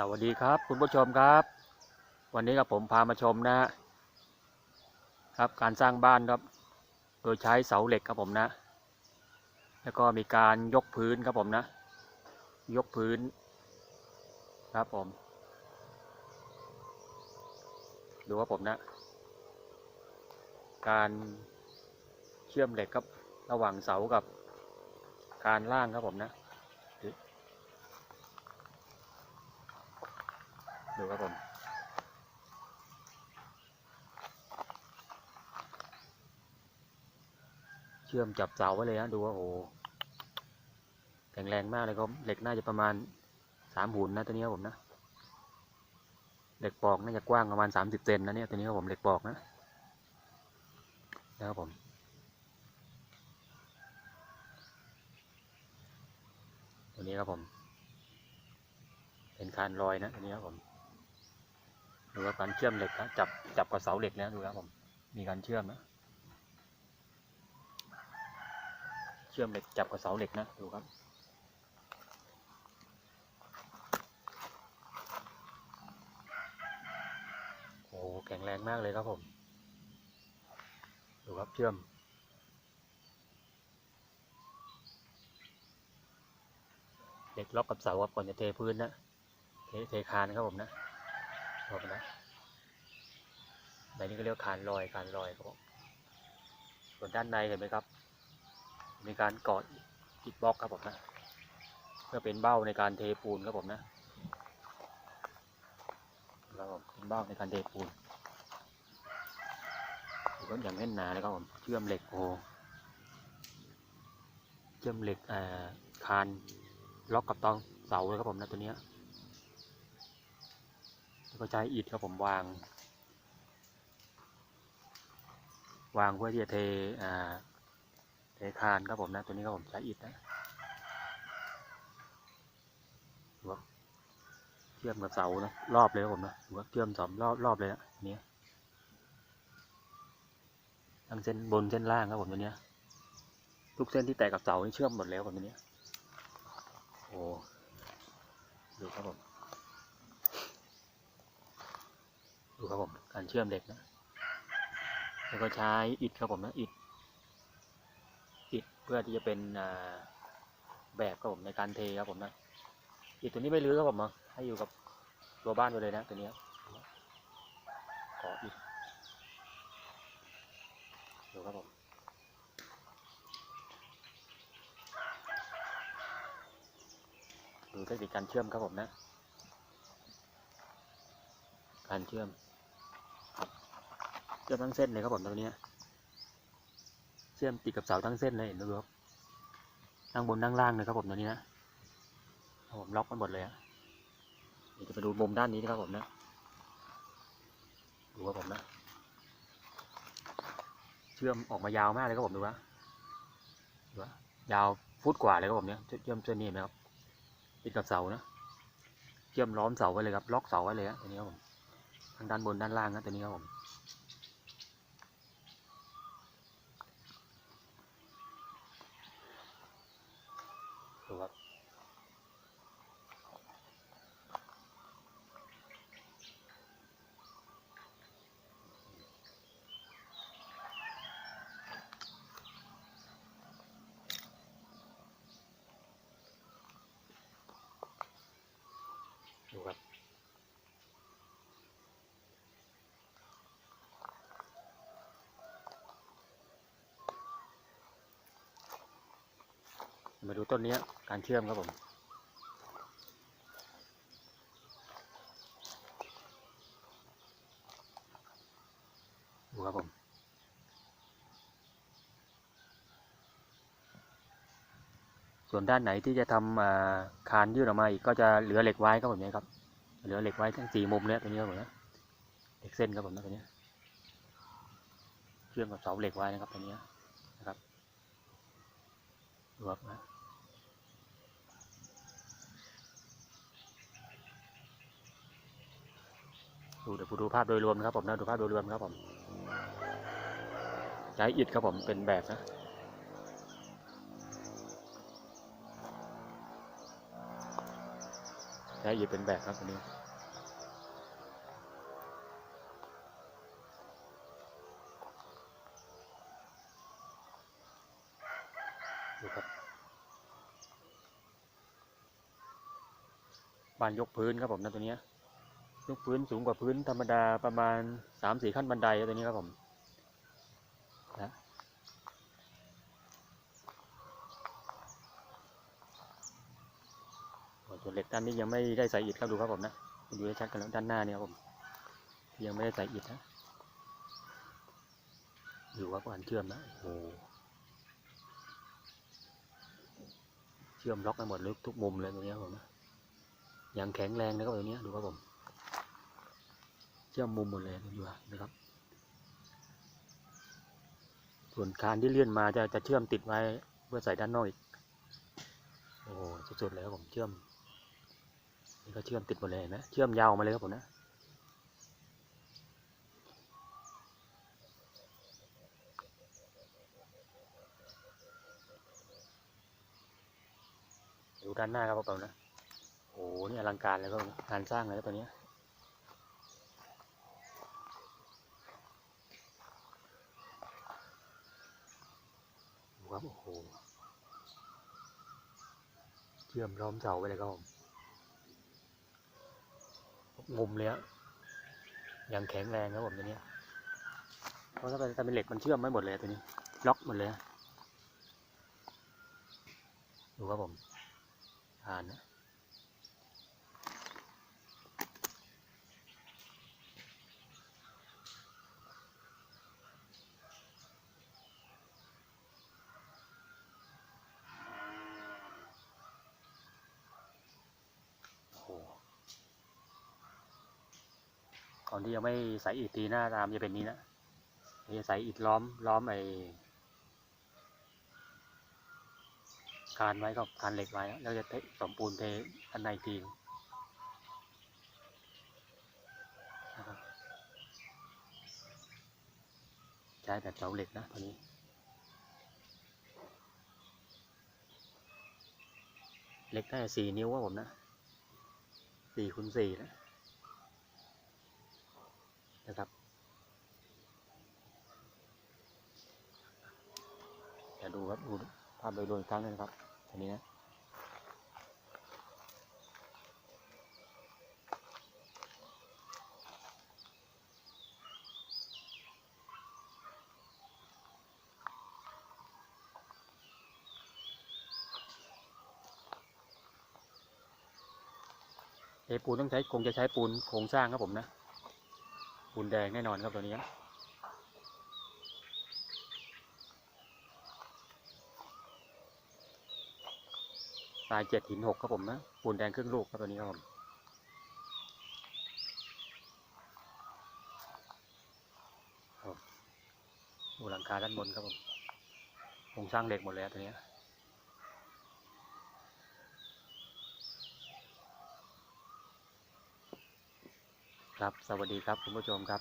สวัสดีครับ คุณผู้ชมครับ วันนี้กับผมพามาชมนะฮะครับการสร้างบ้านครับ โดยใช้เสาเหล็กครับผมนะ แล้วก็มีการยกพื้นครับผมนะ ยกพื้น ครับผม ดูว่าผมนะ การเชื่อมเหล็กครับระหว่างเสากับ การล่างครับผมนะ ดูครับผมเชื่อมจับเสาไว้เลยนะดูว่าโอ้โหแข็งแรงมากเลยครับเหล็กน่าจะประมาณสามหุ่นนะตัวนี้ครับผมนะเหล็กปอกน่าจะกว้างประมาณสามสิบเซนนะเนี่ยตัวนี้ครับผมเหล็กปอกนะนะครับผมตัวนี้ครับผม เป็นคานลอยนะตัวนี้ครับผม ดูว่าการเชื่อมเหล็กนะจับจับกับเสาเหล็กนะดูครับผม มีการเชื่อมนะ เชื่อมเหล็กจับกับเสาเหล็กนะดูครับโอ้โหแข็งแรงมากเลยครับผม ดูครับเชื่อมเหล็กล็อกกับเสาครับก่อนจะเทพื้นนะเทเทคานครับผมนะ ครับนะในนี้ก็เรียกคานลอยคานลอยครับผมส่วนด้านในเห็นไหมครับ มีการกอดอิฐบล็อกครับผมนะเพื่อเป็นเบ้าในการเทปูนครับผมนะครับผมเป็นเบ้าในการเทปูนก็อย่างแน่นหนาเลยครับผมเชื่อมเหล็กโอเชื่อมเหล็กคานล็อกกับตองเสาเลยครับผมนะตัวเนี้ย ก็ใช้อิฐครับผมวาง วางเพื่อที่จะเทอ่าเทคานครับผมนะตัวนี้ครับผมใช้อิฐนะดูว่าเชื่อมกับเสานะรอบเลยครับผมนะดูว่าเชื่อมสองรอบรอบเลยนะอันเนี้ยทั้งเส้นบนเส้นล่างครับผมตัวเนี้ยทุกเส้นที่แตกกับเสานี่เชื่อมหมดแล้วผมตัวเนี้ยโอ้ดูครับผม ดูครับผมการเชื่อมเหล็กนะแล้วก็ใช้อิฐครับผมนะอิฐอิฐเพื่อที่จะเป็นแบบครับผมในการเทครับผมนะอิฐตัวนี้ไม่รื้อครับผมนะให้อยู่กับตัวบ้านไปเลยนะตัวนี้ขออิฐดูครับผมดูเทคนิคการเชื่อมครับผมนะ การเชื่อม เชื่อมทั้งเส้นเลยครับผมตรงนี้เชื่อมติดกับเสาทั้งเส้นเลยเห็นไหมครับทั้งบนทั้งล่างเลยครับผมตัวนี้นะครับผมล็อกมันหมดเลยอะเดี๋ยวจะไปดูมุมด้านนี้นะครับผมนะดูว่าผมนะเชื่อมออกมายาวมากเลยครับผมดูว่าดูว่ายาวฟุตกว่าเลยครับผมเนี่ยเชื่อมเส้นนี้เห็นะครับติดกับเสานะเชื่อมล้อมเสาไว้เลยครับล็อกเสาไว้เลยฮะตัวนี้ครับผมทั้งด้านบนด้านล่างนะตัวนี้ครับผม มาดูต้นนี้การเชื่อมครับผมดูครับผม ส่วนด้านไหนที่จะทำคานยื่นออกมาอีกก็จะเหลือเหล็กไว้ครับผมเนี่ยครับ เหลือเหล็กไว้ทั้งสี่มุมเนี่ยตัวนี้ครับผมนะเหล็กเส้นครับผมนะตัวเนี้ยเชื่อมกับเสาเหล็กไว้นะครับตัวเนี้ยนะครับดูครับนะ ดูเดี๋ยวดูภาพโดยรวมนะครับผมนะดูภาพโดยรวมครับผมใช้อิฐครับผมเป็นแบบนะใช้อิฐเป็นแบกครับตัวนี้ดูครับบ้านยกพื้นครับผมนะตัวเนี้ย ยกพื้นสูงกว่าพื้นธรรมดาประมาณสามสี่ขั้นบันไดตัวนี้ครับผมนะส่วนเหล็กด้านนี้ยังไม่ได้ใส่อิฐครับดูครับผมนะดูให้ชัดกันแล้วด้านหน้าเนี่ยครับผม ยังไม่ได้ใส่อิฐนะดูว่าการเชื่อมนะโอ้โหเชื่อมล็อกไปหมดเลยทุกมุมเลยตรงนี้ครับผมนะย่างแข็งแรงนะครับตรงนี้ดูครับผม เชื่อมมุมหมดเลยดูนะครับ ส่วนคานที่เลื่อนมาจะจะเชื่อมติดไว้เพื่อใส่ด้านนอกอีก โอ้โหสุดๆเลยครับผมเชื่อม นี่ก็เชื่อมติดหมดเลยนะ เชื่อมยาวมาเลยครับผมนะดูด้านหน้าครับผมนะ โอ้โหนี่อลังการเลยครับงานสร้างเลยครับตัวนี้ ครับโอ้โหเชื่อมล้อมเสาไปเลยครับผมงมเลยอะยังแข็งแรงครับผมตัวนี้เพราะถ้าเป็นถ้าเป็นเหล็กมันเชื่อมไม่หมดเลยตัวนี้ ล็อกหมดเลย ดูครับผมผ่านนะ ก่อนที่ยังไม่ใส่อิฐทีหน้าตามจะเป็นนี้นะจะใส่อิฐล้อมล้อมไอ้คานไว้ก็คานเหล็กไว้ แล้วจะเทสมปูนเทอันในทีนใช้แบบเสาเหล็กนะตัวนี้เหล็กได้สี่นิ้วว่าผมนะสี่คูณสี่นะนะครับเดี๋ยวดูครับดูภาพโดยรวมอีกครั้งนึงครับอันนี้นะเอปูนต้องใช้คงจะใช้ปูนโครงสร้างครับผมนะ ปูนแดงแน่นอนครับตัวนี้ ทรายเจ็ดหินหกครับผมนะปูนแดงครึ่งลูกครับตัวนี้ครับผมดูหลังคาด้านบนครับผมโครงสร้างเหล็กหมดเลยตัวเนี้ยครับ สวัสดีครับคุณผู้ชมครับ